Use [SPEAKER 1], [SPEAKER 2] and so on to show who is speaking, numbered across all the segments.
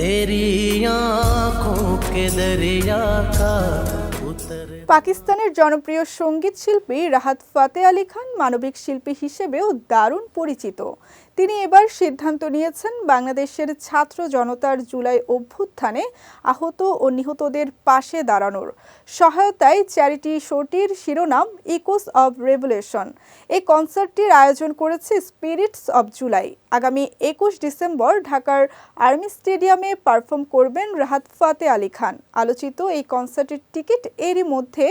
[SPEAKER 1] तेरी आंखों के दरिया का उतर
[SPEAKER 2] পাকিস্তানের জনপ্রিয় সঙ্গীত শিল্পী রাহাত ফাতে আলী খান মানবিক শিল্পী হিসেবেও দারুণ পরিচিত তিনি এবার সিদ্ধান্ত নিয়েছেন বাংলাদেশের ছাত্র জনতার জুলাই অভ্যুত্থানে আহত ও নিহতদের পাশে দাঁড়ানোর। সহায়তায় চ্যারিটি শোটির শিরোনাম ইকোস অব রেভুলেশন। এই কনসার্টটির আয়োজন করেছে স্পিরিটস অব জুলাই। আগামী একুশ ডিসেম্বর ঢাকার আর্মি স্টেডিয়ামে পারফর্ম করবেন রাহাত ফাতে আলী খান। আলোচিত এই কনসার্টের টিকিট এরই মধ্যে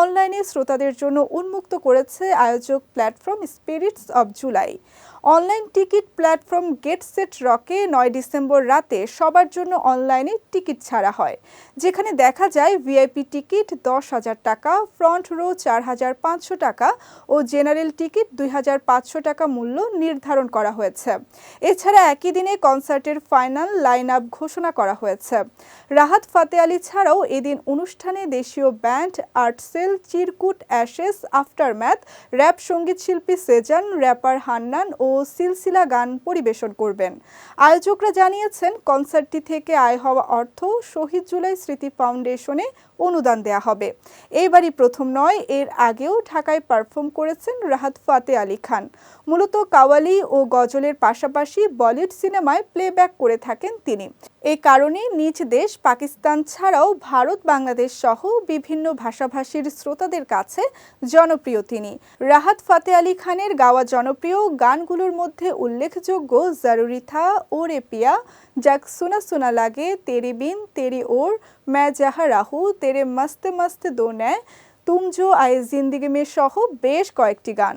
[SPEAKER 2] অনলাইনে শ্রোতাদের জন্য উন্মুক্ত করেছে আয়োজক platform spirits of July. Online ticket platform get set রকে নয় ডিসেম্বর রাতে সবার জন্য অনলাইনে টিকিট ছাড়া হয়, যেখানে দেখা যায় ভিআইপি টিকিট দশ হাজার টাকা, ফ্রন্ট রো চার হাজার পাঁচশো টাকা ও জেনারেল টিকিট দুই হাজার পাঁচশো টাকা মূল্য নির্ধারণ করা হয়েছে। এছাড়া একই দিনে কনসার্টের ফাইনাল লাইন আপ ঘোষণা করা হয়েছে। রাহাত ফাতে আলী ছাড়াও এদিন অনুষ্ঠানে দেশীয় ব্যান্ড আর্টসেল চিরকুট অ্যাশেস আফটারম্যাথ, র্যাপ সংগীত শিল্পী সেজান, র্যাপার হান্নান ও সিলসিলা গান পরিবেশন করবেন। আয়োজকরা জানিয়েছেন, কনসার্টটি থেকে আয় হওয়া অর্থ শহীদ জুলাই স্মৃতি ফাউন্ডেশনে অনুদান দেয়া হবে। এইবারই প্রথম নয়, এর আগেও ঢাকায় পারফর্ম করেছেন রাহাত ফাতে আলী খান। মূলত কাওয়ালি ও গজলের পাশাপাশি বলিউড সিনেমায় প্লেব্যাক করে থাকেন তিনি। এই কারণে নিজ দেশ পাকিস্তান ছাড়াও ভারত, বাংলাদেশ সহ বিভিন্ন ভাষাভাষীর শ্রোতাদের কাছে জনপ্রিয় তিনি। রাহাত ফাতে আলী খানের গাওয়া জনপ্রিয় গানগুলোর মধ্যে উল্লেখযোগ্য জারুরিথা ওরে পিয়া যাক সোনা সোনা লাগে তেরি বিন তেরি ওর ম্যা যাহা রাহু তেরে মস্তে মস্তে দো নেয় তুম জো আয়ে জিন্দিগি মে সহ বেশ কয়েকটি গান।